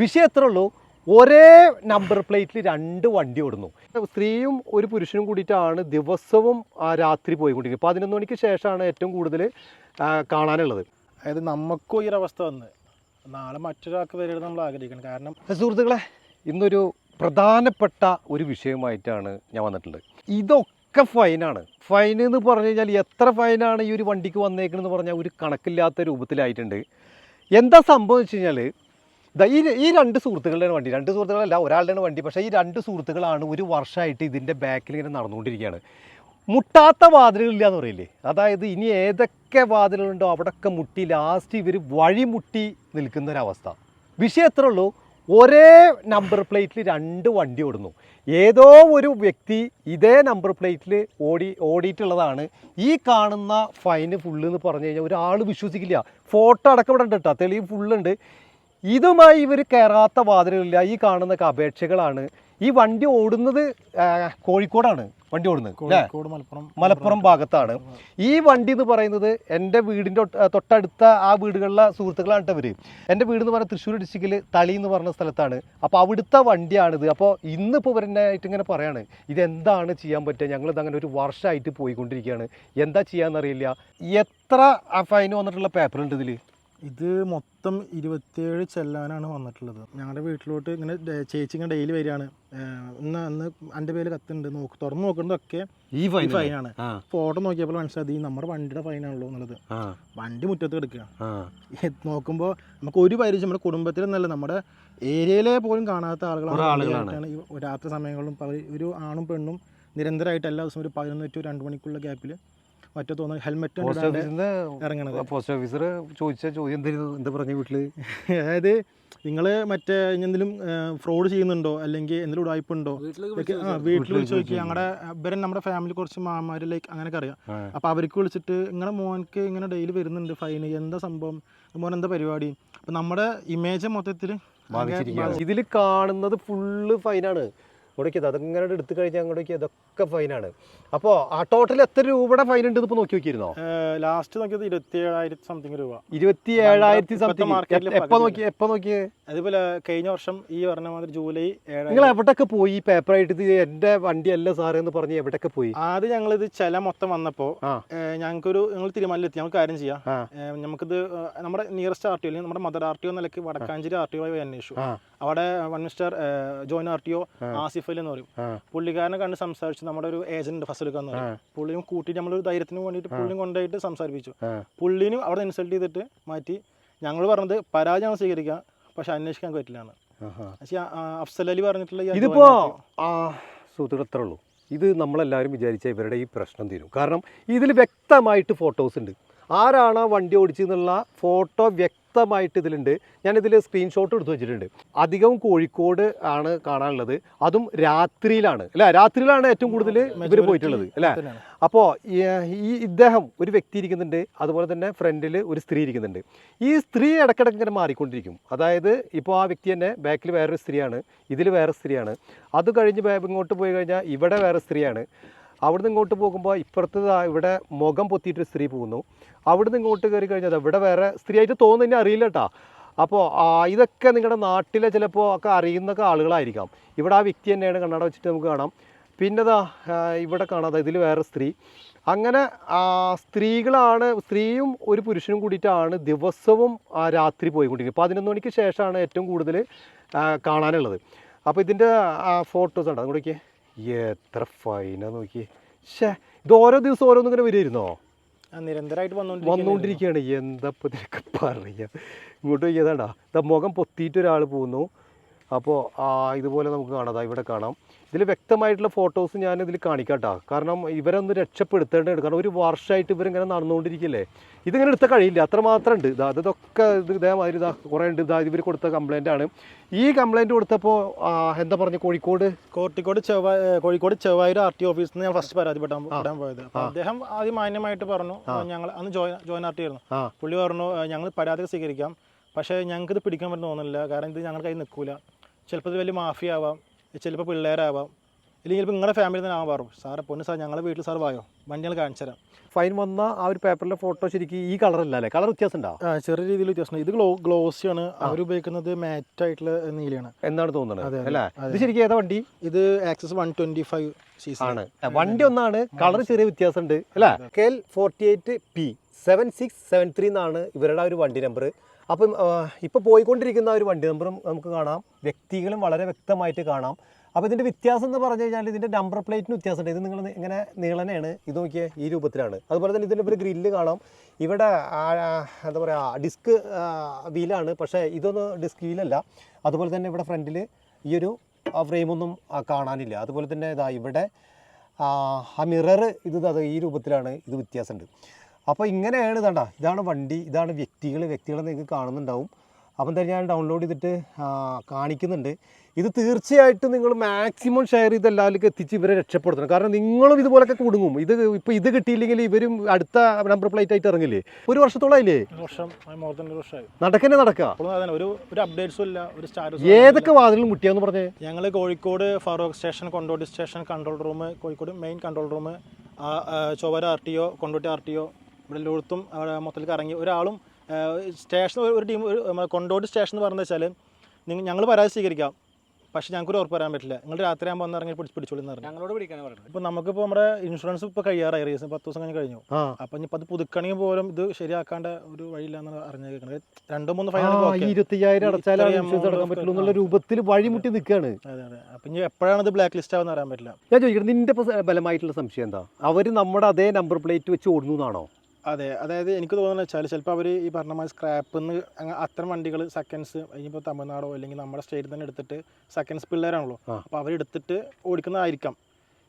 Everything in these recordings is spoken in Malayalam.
വിഷയം എത്ര ഉള്ളൂ? ഒരേ നമ്പർ പ്ലേറ്റിൽ രണ്ട് വണ്ടി ഓടുന്നു. സ്ത്രീയും ഒരു പുരുഷനും കൂടിയിട്ടാണ് ദിവസവും ആ രാത്രി പോയിക്കൊണ്ടിരിക്കുന്നത്. പതിനൊന്ന് മണിക്ക് ശേഷമാണ് ഏറ്റവും കൂടുതൽ കാണാനുള്ളത്. അതായത് നമുക്കും ഈ വന്ന് നാളെ മറ്റൊരാൾക്ക് വരരുത് നമ്മൾ ആഗ്രഹിക്കണം. കാരണം സുഹൃത്തുക്കളെ ഇന്നൊരു പ്രധാനപ്പെട്ട ഒരു വിഷയമായിട്ടാണ് ഞാൻ വന്നിട്ടുള്ളത്. ഇതൊക്കെ ഫൈനാണ് ഫൈൻ എന്ന് പറഞ്ഞു കഴിഞ്ഞാൽ എത്ര ഫൈനാണ് ഈ ഒരു വണ്ടിക്ക് വന്നേക്കണമെന്ന് പറഞ്ഞാൽ ഒരു കണക്കില്ലാത്ത രൂപത്തിലായിട്ടുണ്ട്. എന്താ സംഭവം വെച്ച് കഴിഞ്ഞാൽ ഈ ഈ രണ്ട് സുഹൃത്തുക്കളുടെ വണ്ടി. രണ്ട് സുഹൃത്തുക്കളല്ല ഒരാളുടെ വണ്ടി. പക്ഷേ ഈ രണ്ട് സുഹൃത്തുക്കളാണ് ഒരു വർഷമായിട്ട് ഇതിന്റെ ബാക്കിൽ ഇങ്ങനെ നടന്നുകൊണ്ടിരിക്കുകയാണ്. മുട്ടാത്ത വാതിലുകളില്ല എന്ന് പറയില്ലേ? അതായത് ഇനി ഏതൊക്കെ വാതിലുകളുണ്ടോ അവിടെയൊക്കെ മുട്ടി ലാസ്റ്റ് ഇവർ വഴിമുട്ടി നിൽക്കുന്ന ഒരവസ്ഥ വിഷയം എത്ര ഉള്ളൂ. ഒരേ നമ്പർ പ്ലേറ്റിൽ രണ്ട് വണ്ടി ഓടുന്നു. ഏതോ ഒരു വ്യക്തി ഇതേ നമ്പർ പ്ലേറ്റിൽ ഓടി ഓടിയിട്ടുള്ളതാണ്. ഈ കാണുന്ന ഫൈന് ഫുള്ള് എന്ന് പറഞ്ഞു കഴിഞ്ഞാൽ ഒരാൾ വിശ്വസിക്കില്ല. ഫോട്ടോ അടക്കം ഇവിടെ ഉണ്ട് കേട്ടോ തെളിവ് ഫുള്ളുണ്ട് ഇതുമായി ഇവർ കയറാത്ത വാതിലുകളില്ല. ഈ കാണുന്ന അപേക്ഷകളാണ്. ഈ വണ്ടി ഓടുന്നത് കോഴിക്കോടാണ് വണ്ടി ഓടുന്നത് കോഴിക്കോട് മലപ്പുറം മലപ്പുറം ഭാഗത്താണ്. ഈ വണ്ടി എന്ന് പറയുന്നത് എന്റെ വീടിന്റെ തൊട്ടടുത്ത ആ വീടുകളിലെ സുഹൃത്തുക്കളാണ് ഇവർ എന്റെ വീട് എന്ന് പറഞ്ഞാൽ തൃശ്ശൂർ ഡിസ്ട്രിക്റ്റിൽ തളി എന്ന് പറഞ്ഞ സ്ഥലത്താണ്. അപ്പോൾ അവിടുത്തെ വണ്ടിയാണിത്. അപ്പോൾ ഇന്നിപ്പോൾ ഇവരെന്നായിട്ട് ഇങ്ങനെ പറയാണ് ഇതെന്താണ് ചെയ്യാൻ പറ്റുക? ഞങ്ങളിത് അങ്ങനെ ഒരു വർഷമായിട്ട് പോയിക്കൊണ്ടിരിക്കുകയാണ്. എന്താ ചെയ്യാന്നറിയില്ല എത്ര ഫൈൻ വന്നിട്ടുള്ള പേപ്പറുണ്ട് ഇതിൽ ഇത് മൊത്തം ഇരുപത്തിയേഴ് ചെല്ലാനാണ് വന്നിട്ടുള്ളത്. ഞങ്ങളുടെ വീട്ടിലോട്ട് ഇങ്ങനെ ചേച്ചി ഇങ്ങനെ ഡെയിലി വരികയാണ്. ഇന്ന് അന്ന് എന്റെ പേര് കത്തുണ്ട്. നോക്ക് തുറന്നു നോക്കുന്നതൊക്കെ ഈ ഫൈനാണ് ഫോട്ടോ നോക്കിയപ്പോൾ മനസ്സിലായി ഈ നമ്മുടെ വണ്ടിയുടെ ഫൈനാണല്ലോ എന്നുള്ളത്. വണ്ടി മുറ്റത്ത് കിടക്കുക നോക്കുമ്പോൾ നമുക്ക് ഒരു പരിചയം നമ്മുടെ കുടുംബത്തിൽ നിന്നല്ല നമ്മുടെ ഏരിയയിലെ പോലും കാണാത്ത ആളുകളാണ് രാത്രി സമയങ്ങളിലും ഒരു ആണും പെണ്ണും നിരന്തരമായിട്ട് എല്ലാ ദിവസവും ഒരു പതിനൊന്ന് ടു രണ്ട് മണിക്കുള്ള ഗ്യാപ്പിൽ മറ്റേ തോന്നുന്നു ഹെൽമെറ്റ് ഇറങ്ങണത്. പോസ്റ്റ് ഓഫീസർ ചോദിച്ച ചോദ്യം എന്താ പറഞ്ഞു വീട്ടിൽ അതായത് നിങ്ങൾ മറ്റേ എന്തെങ്കിലും ഫ്രോഡ് ചെയ്യുന്നുണ്ടോ? അല്ലെങ്കിൽ എന്തെങ്കിലും ഉടായ്പുണ്ടോ? ആ വീട്ടിൽ വിളിച്ച് നോക്കി ഞങ്ങളുടെ ഇവരെ നമ്മുടെ ഫാമിലി കുറച്ച് മാമാര് ലൈക്ക് അങ്ങനെയൊക്കെ അറിയാം. അപ്പൊ അപ്പോൾ അവർക്ക് വിളിച്ചിട്ട് നിങ്ങളുടെ മോനക്ക് ഇങ്ങനെ ഡെയിലി വരുന്നുണ്ട് ഫൈൻ എന്താ സംഭവം? മോൻ എന്താ പരിപാടി? അപ്പം നമ്മുടെ ഇമേജ് മൊത്തത്തിൽ ബാധിച്ചിരിക്കുകയാണ്. ഇതിൽ കാണുന്നത് ഫുള്ള് ഫൈനാണ് ഇങ്ങോട്ടേക്ക് അതങ്ങനെ എടുത്തു കഴിഞ്ഞാൽ അങ്ങോട്ട് ഇതൊക്കെ ഫൈനാണ് അപ്പോൾ ആ ടോട്ടൽ എത്ര രൂപയുടെ ഫൈൻ ഉണ്ട് ഇപ്പോൾ നോക്കി നോക്കിയിരുന്നോ? ലാസ്റ്റ് നോക്കിയത് ഇരുപത്തി ഏഴായിരത്തി സംതിങ് രൂപ ഇരുപത്തി ഏഴായിരത്തി സംതിങ് എപ്പോൾ നോക്കി എപ്പോൾ നോക്കിയേ അതുപോലെ കഴിഞ്ഞ വർഷം ഈ പറഞ്ഞ മാതിരി ജൂലൈ നിങ്ങൾ എവിടെയൊക്കെ പോയി? ഈ പേപ്പറായിട്ട് ഇത് വണ്ടി അല്ല സാറേ എന്ന് പറഞ്ഞ് എവിടെയൊക്കെ പോയി? ആദ്യം ഞങ്ങളിത് ചില മൊത്തം വന്നപ്പോൾ ഞങ്ങൾക്കൊരു നിങ്ങൾ ഞങ്ങൾ തീരുമാനത്തിലെത്തി ഞങ്ങൾ കാര്യം ചെയ്യാം. നമുക്കിത് നമ്മുടെ നിയറസ്റ്റ് ആർ ടി ഒ അല്ലെങ്കിൽ നമ്മുടെ മദർ ആർ ടി ഒ നിലയ്ക്ക് വടക്കാഞ്ചേരി ആർ ടി ഒ അന്വേഷിച്ചു അവിടെ one mister joint R T O Asif Ali എന്ന് പറയും പുള്ളിക്കാരനെ കണ്ട് സംസാരിച്ചു. നമ്മുടെ ഒരു ഏജന്റ് ഫസലുക്ക എന്ന് പറയും. പുള്ളിയും കൂട്ടിയിട്ട് നമ്മളൊരു ധൈര്യത്തിന് വേണ്ടിയിട്ട് പുള്ളിയും കൊണ്ടുപോയിട്ട് സംസാരിപ്പിച്ചു. പുള്ളിനും അവിടെ ഇൻസൾട്ട് ചെയ്തിട്ട് മാറ്റി. ഞങ്ങൾ പറഞ്ഞത് പരാജയം സ്വീകരിക്കാം പക്ഷെ അന്വേഷിക്കാൻ പക്ഷേ അഫ്സൽ അലി പറഞ്ഞിട്ടുള്ള ഇതിപ്പോ സുഹൃത്തുക്കൾ ഉള്ളൂ. ഇത് നമ്മളെല്ലാവരും വിചാരിച്ച ഇവരുടെ ഈ പ്രശ്നം തീരും. കാരണം ഇതിൽ വ്യക്തമായിട്ട് ഫോട്ടോസ് ഉണ്ട്. ആരാണ് ആ വണ്ടി ഓടിച്ചെന്നുള്ള ഫോട്ടോ വ്യക്തമായിട്ട് ഇതിലുണ്ട്. ഞാനിതിൽ സ്ക്രീൻഷോട്ട് എടുത്ത് വെച്ചിട്ടുണ്ട്. അധികവും കോഴിക്കോട് ആണ് കാണാനുള്ളത്. അതും രാത്രിയിലാണ്. അല്ലേ? രാത്രിയിലാണ് ഏറ്റവും കൂടുതൽ ഇവർ പോയിട്ടുള്ളത്. അല്ലേ. അപ്പോൾ ഈ ഇദ്ദേഹം ഒരു വ്യക്തി ഇരിക്കുന്നുണ്ട്. അതുപോലെ തന്നെ ഫ്രണ്ടിൽ ഒരു സ്ത്രീ ഇരിക്കുന്നുണ്ട്. ഈ സ്ത്രീ ഇടയ്ക്കിടയ്ക്ക് ഇങ്ങനെ മാറിക്കൊണ്ടിരിക്കും. അതായത് ഇപ്പോൾ ആ വ്യക്തി തന്നെ ബാക്കിൽ വേറൊരു സ്ത്രീയാണ്. ഇതിൽ വേറെ സ്ത്രീയാണ്. അത് കഴിഞ്ഞ് ഇങ്ങോട്ട് പോയി കഴിഞ്ഞാൽ ഇവിടെ വേറെ സ്ത്രീയാണ്. അവിടുന്ന് ഇങ്ങോട്ട് പോകുമ്പോൾ ഇപ്പുറത്ത് ഇവിടെ മുഖം പൊത്തിയിട്ട് സ്ത്രീ പോകുന്നു. അവിടുന്ന് ഇങ്ങോട്ട് കയറി കഴിഞ്ഞാൽ ഇവിടെ വേറെ സ്ത്രീ ആയിട്ട് തോന്നുന്നതിനെ അറിയില്ല കേട്ടോ. അപ്പോൾ ഇതൊക്കെ നിങ്ങളുടെ നാട്ടിലെ ചിലപ്പോൾ ഒക്കെ അറിയുന്ന ആളുകളായിരിക്കാം. ഇവിടെ ആ വ്യക്തി തന്നെയാണ് കണ്ണട വെച്ചിട്ട് നമുക്ക് കാണാം. പിന്നെതാ ഇവിടെ കാണാതെ ഇതിൽ വേറെ സ്ത്രീ. അങ്ങനെ സ്ത്രീകളാണ് സ്ത്രീയും ഒരു പുരുഷനും കൂടിയിട്ടാണ് ദിവസവും രാത്രി പോയിക്കൊണ്ടിരിക്കുന്നത്. പതിനൊന്ന് മണിക്ക് ശേഷമാണ് ഏറ്റവും കൂടുതൽ കാണാനുള്ളത്. അപ്പോൾ ഇതിന്റെ ഫോട്ടോസ് ഉണ്ടോ നോക്കിയേ. എത്ര ഫൈനാ നോക്കി ഷേ ഇത് ഓരോ ദിവസം ഓരോന്നും ഇങ്ങനെ വരുമായിരുന്നോ നിരന്തരമായിട്ട് വന്നുകൊണ്ടിരിക്കുകയാണ് എന്താ ഇപ്പൊ ഇതിനൊക്കെ പറയാം ഇങ്ങോട്ട് ഇതാ മുഖം പൊത്തിയിട്ട് ഒരാൾ പോകുന്നു. അപ്പോൾ ഇതുപോലെ നമുക്ക് കാണാം. ദാ ഇവിടെ കാണാം. ഇതിൽ വ്യക്തമായിട്ടുള്ള ഫോട്ടോസ് ഞാൻ ഇതിൽ കാണിക്കാട്ടോ. കാരണം ഇവരൊന്ന് രക്ഷപ്പെടുത്തേണ്ടത് കാരണം ഒരു വർഷമായിട്ട് ഇവരിങ്ങനെ നടന്നുകൊണ്ടിരിക്കില്ലേ? ഇതിങ്ങനെ എടുത്ത കഴിയില്ല. അത്രമാത്രം ഉണ്ട് ഇതാ അതൊക്കെ ഇത് ഇതേമാതിരി ഇതാ കുറേ ഉണ്ട്. ഇതാ ഇവർ കൊടുത്ത കംപ്ലൈന്റ് ആണ്. ഈ കംപ്ലൈന്റ് കൊടുത്തപ്പോൾ എന്താ പറഞ്ഞു കോഴിക്കോട്? കോട്ടിക്കോട് ചെവ്വാ കോഴിക്കോട് ചെവ്വായൂർ ആർ ടി ഓഫീസിൽ നിന്ന് ഞാൻ ഫസ്റ്റ് പരാതിപ്പെട്ടാൻ പോയത്. അപ്പോൾ അദ്ദേഹം ആദ്യം മാന്യമായിട്ട് പറഞ്ഞു. ഞങ്ങൾ അന്ന് ജോയിൻ ജോയിൻ ആർ ടി ആയിരുന്നു. പുള്ളി പറഞ്ഞു ഞങ്ങൾ പരാതി സ്വീകരിക്കാം. പക്ഷേ ഞങ്ങൾക്ക് ഇത് പിടിക്കാൻ പറ്റുന്ന തോന്നുന്നില്ല. കാരണം ഇത് ഞങ്ങളുടെ കയ്യിൽ നിൽക്കില്ല ചിലപ്പോൾ ഇത് വലിയ മാഫിയ ആവാം. ചിലപ്പോൾ പിള്ളേരാവാം. ഇല്ലെങ്കിൽ ചിലപ്പോൾ നിങ്ങളുടെ ഫാമിലി തന്നെ ആവാറോ. സാറെ പൊന്ന് സാർ ഞങ്ങളുടെ വീട്ടിൽ സാർ വായോ? വണ്ടി ഞങ്ങൾ കാണിച്ചു തരാം ഫൈൻ വന്ന ആ ഒരു പേപ്പറിലെ ഫോട്ടോ ശരിക്കും ഈ കളർ അല്ല കളർ വ്യത്യാസം ഉണ്ടോ ആ ചെറിയ രീതിയിൽ വ്യത്യാസം ഇത് ഗ്ലോ ഗ്ലോസിയാണ്. അവർ ഉപയോഗിക്കുന്നത് മാറ്റ് ആയിട്ടുള്ള നീലയാണ്. എന്താണ് തോന്നുന്നത്? അല്ലേ? ഇത് ശരിക്കും ഏതാ വണ്ടി? ഇത് ആക്സസ് വൺ ട്വന്റി ഫൈവ് ആണ്. വണ്ടി ഒന്നാണ്. കളർ ചെറിയ വ്യത്യാസം ഉണ്ട് അല്ലേ K L forty eight P seven six seven three എന്നാണ് ഇവരുടെ ഒരു വണ്ടി നമ്പർ അപ്പം ഇപ്പോൾ പോയിക്കൊണ്ടിരിക്കുന്ന ഒരു വണ്ടി നമ്പറും നമുക്ക് കാണാം. വ്യക്തികളും വളരെ വ്യക്തമായിട്ട് കാണാം. അപ്പോൾ ഇതിന്റെ വ്യത്യാസം എന്ന് പറഞ്ഞു കഴിഞ്ഞാൽ ഇതിന്റെ നമ്പർ പ്ലേറ്റിന് വ്യത്യാസമുണ്ട് ഇത് നിങ്ങൾ ഇങ്ങനെ നീളനെയാണ് ഇത് നോക്കിയേ ഈ രൂപത്തിലാണ്. അതുപോലെ തന്നെ ഇതിന്റെ ഒരു ഗ്രില്ല് കാണാം. ഇവിടെ എന്താ പറയുക ഡിസ്ക് വീലാണ് പക്ഷേ ഇതൊന്നും ഡിസ്ക് വീലല്ല അതുപോലെ തന്നെ ഇവിടെ ഫ്രണ്ടിൽ ഈ ഒരു ഫ്രെയിമൊന്നും കാണാനില്ല. അതുപോലെ തന്നെ ഇതാ ഇവിടെ ആ മിറർ ഇത് ഈ രൂപത്തിലാണ്. ഇത് വ്യത്യാസമുണ്ട്. അപ്പോൾ ഇങ്ങനെയാണ് ഇതാണ്ട ഇതാണ് വണ്ടി ഇതാണ് വ്യക്തികൾ വ്യക്തികളെ നിങ്ങൾക്ക് കാണുന്നുണ്ടാവും. അപ്പം തന്നെ ഞാൻ ഡൗൺലോഡ് ചെയ്തിട്ട് കാണിക്കുന്നുണ്ട്. ഇത് തീർച്ചയായിട്ടും നിങ്ങൾ മാക്സിമം ഷെയർ ചെയ്ത് എല്ലാവർക്കും എത്തിച്ച് ഇവരെ രക്ഷപ്പെടുത്തണം. കാരണം നിങ്ങളും ഇതുപോലൊക്കെ കുടുങ്ങും. ഇത് ഇപ്പോൾ ഇത് കിട്ടിയില്ലെങ്കിൽ ഇവരും അടുത്ത നമ്പർ പ്ലേറ്റ് ആയിട്ട് ഇറങ്ങില്ലേ? ഒരു വർഷത്തോളമായില്ലേ നടക്കന്നെ നടക്കുക ഏതൊക്കെ വാതിലും മുട്ടിയാന്ന് പറഞ്ഞേ? ഞങ്ങൾ Kozhikode Farook station Kondotty station control room Kozhikode main control room Chovvara R T O Kondotty R T O ഇവിടെ എല്ലായിടത്തും അവിടെ മൊത്തത്തിൽ കറങ്ങി. ഒരാളും സ്റ്റേഷൻ ഒരു ടീം കൊണ്ടോട്ടി സ്റ്റേഷൻ എന്ന് പറഞ്ഞത് വെച്ചാൽ നിങ്ങൾ ഞങ്ങൾ പരാതി സ്വീകരിക്കാം. പക്ഷേ ഞങ്ങൾക്ക് ഒരു ഉറപ്പ് പറയാൻ പറ്റില്ല. നിങ്ങൾ രാത്രി ആകുമ്പോൾ വന്ന് ഇറങ്ങി പിടിച്ച് പിടിച്ചോളൂ എന്ന് പറഞ്ഞു. ഞങ്ങളോട് പിടിക്കാനാണ് പറഞ്ഞു ഇപ്പോൾ നമുക്കിപ്പോൾ നമ്മുടെ ഇൻഷുറൻസ് ഇപ്പോൾ കഴിയാറായി. റീസൺ പത്ത് ദിവസം കഴിഞ്ഞ് കഴിഞ്ഞു. അപ്പം ഇനിയിപ്പോൾ അത് പുതുക്കണമെങ്കിൽ പോലും ഇത് ശരിയാക്കാണ്ട് ഒരു വഴിയില്ലാന്ന് അറിഞ്ഞു കേൾക്കണത്. രണ്ടോ മൂന്ന് ഫൈൻ ഇരുപത്തയ്യായിരം അടച്ചാലാണ് ഇത്രയും ഇൻഷുറൻസ് അടക്കാൻ amount പറ്റുള്ളൂ എന്നുള്ള രൂപത്തിൽ വഴിമുട്ടി നിൽക്കുകയാണ് അതെ അതെ. അപ്പം ഇനി എപ്പോഴാണ് ഇത് ബ്ലാക്ക് ലിസ്റ്റ് ആവുമെന്ന് അറിയാൻ പറ്റില്ല. ഞാൻ ചോദിക്കുന്നത് നിന്റെ ഇപ്പോൾ ബലമായിട്ടുള്ള സംശയം എന്താ? അവർ നമ്മുടെ അതേ നമ്പർ പ്ലേറ്റ് വെച്ച് ഓടുന്നു എന്നാണോ? അതെ അതായത് എനിക്ക് തോന്നുന്നത് വെച്ചാൽ ചിലപ്പോൾ അവർ ഈ പറഞ്ഞ മാതിരി സ്ക്രാപ്പിൽ നിന്ന് അത്തരം വണ്ടികൾ സെക്കൻഡ്സ് ഇനിയിപ്പോൾ തമിഴ്നാടോ അല്ലെങ്കിൽ നമ്മുടെ സ്റ്റേറ്റിൽ തന്നെ എടുത്തിട്ട് സെക്കൻഡ്സ് പിള്ളേരാണല്ലോ. അപ്പോൾ അവരെടുത്തിട്ട് ഓടിക്കുന്നതായിരിക്കാം.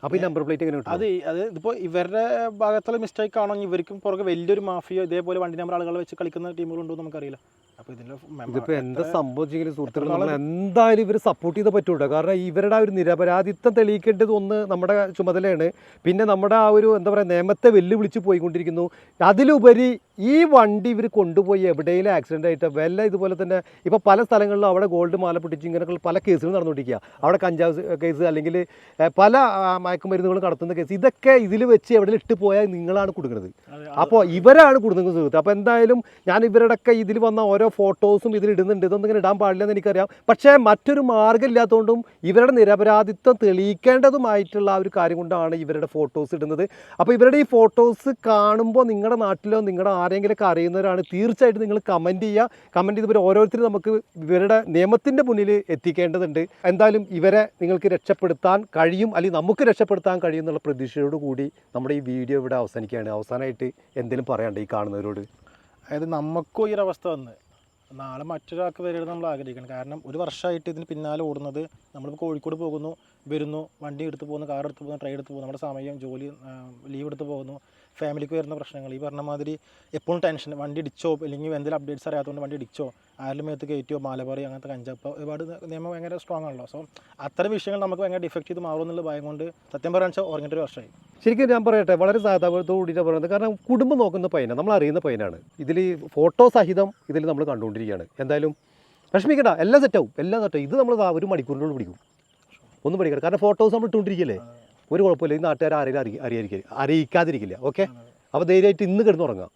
അപ്പോൾ ഈ നമ്പർ പ്ലേറ്റ് എങ്ങനെ കിട്ടും അത് അത് ഇതിപ്പോൾ ഇവരുടെ ഭാഗത്തുള്ള മിസ്റ്റേക്ക് ആണോ ഇവർക്കും പുറകെ വലിയൊരു മാഫിയോ ഇതേപോലെ വണ്ടി നമ്പർ ആളുകൾ വെച്ച് കളിക്കുന്ന ടീമുകളുണ്ടോ എന്ന് നമുക്കറിയില്ല. അപ്പോൾ ഇതിന്റെ ഇതിപ്പോ എന്താ സംഭവിച്ചെങ്കിലും സുഹൃത്തുക്കൾ നമ്മൾ എന്തായാലും ഇവർ സപ്പോർട്ട് ചെയ്ത് പറ്റൂട്ടോ കാരണം ഇവരുടെ ആ ഒരു നിരപരാധിത്വം തെളിയിക്കേണ്ടത് ഒന്ന് നമ്മുടെ ചുമതലയാണ്. പിന്നെ നമ്മുടെ ആ ഒരു എന്താ പറയുക നിയമത്തെ വെല്ലുവിളിച്ച് പോയിക്കൊണ്ടിരിക്കുന്നു. അതിലുപരി ഈ വണ്ടി ഇവർ കൊണ്ടുപോയി എവിടെയെങ്കിലും ആക്സിഡന്റ് ആയിട്ട് വല്ല ഇതുപോലെ തന്നെ ഇപ്പോൾ പല സ്ഥലങ്ങളിലും അവിടെ ഗോൾഡ് മാല പൊട്ടിച്ച് ഇങ്ങനെയൊക്കെ പല കേസുകൾ നടന്നുകൊണ്ടിരിക്കുക. അവിടെ കഞ്ചാവ് കേസ് അല്ലെങ്കിൽ പല മയക്കുമരുന്നുകളും കടത്തുന്ന കേസ് ഇതൊക്കെ ഇതിൽ വെച്ച് എവിടെ ഇട്ട് പോയാൽ നിങ്ങളാണ് കൊടുക്കുന്നത്. അപ്പോൾ ഇവരാണ് കൊടുക്കുന്നത് സുഹൃത്ത്. അപ്പോൾ എന്തായാലും ഞാൻ ഇവരുടെയൊക്കെ ഇതിൽ വന്ന ഓരോ ഫോട്ടോസും ഇതിൽ ഇടുന്നുണ്ട്. ഇതൊന്നും ഇങ്ങനെ ഇടാൻ പാടില്ലെന്ന് എനിക്കറിയാം. പക്ഷേ മറ്റൊരു മാർഗം ഇല്ലാത്തതുകൊണ്ടും ഇവരുടെ നിരപരാധിത്വം തെളിയിക്കേണ്ടതുമായിട്ടുള്ള ആ ഒരു കാര്യം കൊണ്ടാണ് ഇവരുടെ ഫോട്ടോസ് ഇടുന്നത്. അപ്പോൾ ഇവരുടെ ഈ ഫോട്ടോസ് കാണുമ്പോൾ നിങ്ങളുടെ നാട്ടിലോ നിങ്ങളുടെ ആരെങ്കിലുമൊക്കെ അറിയുന്നവരാണ് തീർച്ചയായിട്ടും നിങ്ങൾ കമന്റ് ചെയ്യുക. കമന്റ് ചെയ്തവർ ഓരോരുത്തരും നമുക്ക് ഇവരുടെ നിയമത്തിന്റെ മുന്നിൽ എത്തിക്കേണ്ടതുണ്ട്. എന്തായാലും ഇവരെ നിങ്ങൾക്ക് രക്ഷപ്പെടുത്താൻ കഴിയും അല്ലെങ്കിൽ നമുക്ക് രക്ഷപ്പെടുത്താൻ കഴിയും എന്നുള്ള പ്രതീക്ഷയോട് കൂടി നമ്മുടെ ഈ വീഡിയോ ഇവിടെ അവസാനിക്കുകയാണ്. അവസാനമായിട്ട് എന്തെങ്കിലും പറയാണ്ട് ഈ കാണുന്നവരോട്? അതായത് നമുക്കും ഈ അവസ്ഥ വന്ന് നാളെ മറ്റൊരാൾക്ക് വരരുത് നമ്മൾ ആഗ്രഹിക്കണം. കാരണം ഒരു വർഷമായിട്ട് ഇതിന് പിന്നാലെ ഓടുന്നത് നമ്മളിപ്പോൾ കോഴിക്കോട് പോകുന്നു വരുന്നു വണ്ടി എടുത്ത് പോകുന്നു കാർ എടുത്ത് പോകുന്നു ട്രെയിൻ എടുത്ത് പോകുന്നു നമ്മുടെ സമയം ജോലി ലീവ് എടുത്ത് പോകുന്നു. ഫാമിലിക്ക് വരുന്ന പ്രശ്നങ്ങൾ. ഈ പറഞ്ഞ മാതിരി എപ്പോഴും ടെൻഷൻ വണ്ടി ഇടിച്ചോ അല്ലെങ്കിൽ എന്തെങ്കിലും അപ്ഡേറ്റ്സ് അറിയാത്തതുകൊണ്ട് വണ്ടി ഇടിച്ചോ ആരുടെ മേത്ത് കയറ്റിയോ മാലബാറി അങ്ങനത്തെ കഞ്ചാപ്പ് ഒരുപാട് നിയമം ഭയങ്കര സ്ട്രോങ് ആണല്ലോ. സോ അത്തരം വിഷയങ്ങൾ നമുക്ക് ഭയങ്കര ഡിഫക്റ്റ് ചെയ്ത് മാറും എന്നുള്ള ഭയം കൊണ്ട് സത്യം പറയാൻ വെച്ചാൽ ഉറങ്ങിയിട്ട് ഒരു വർഷമായി ശരിക്കും ഞാൻ പറയട്ടെ വളരെ സാധാരണത്തോടു കൂടിയിട്ട് പറയുന്നത്. കാരണം കുടുംബം നോക്കുന്ന പയ്യനാണ് നമ്മൾ അറിയുന്ന പയ്യനാണ് ഇതിൽ ഫോട്ടോ സഹിതം ഇതിൽ നമ്മൾ കണ്ടുകൊണ്ടിരിക്കുകയാണ്. എന്തായാലും വിഷമിക്കണ്ട. എല്ലാം സെറ്റാവും എല്ലാം സെറ്റാവും ഇത് നമ്മൾ ഒരു മണിക്കൂറിനോട് പിടിക്കും. ഒന്നും പഠിക്കണം കാരണം ഫോട്ടോസ് നമ്മൾ ഇട്ടുകൊണ്ടിരിക്കുകയല്ലേ? ഒരു കുഴപ്പമില്ല. ഈ നാട്ടുകാർ ആരെങ്കിലും അറിയി അറിയാതിരിക്കില്ല അറിയിക്കാതിരിക്കില്ല. ഓക്കെ അപ്പോൾ ധൈര്യമായിട്ട് ഇന്ന് കിടന്നുറങ്ങാം.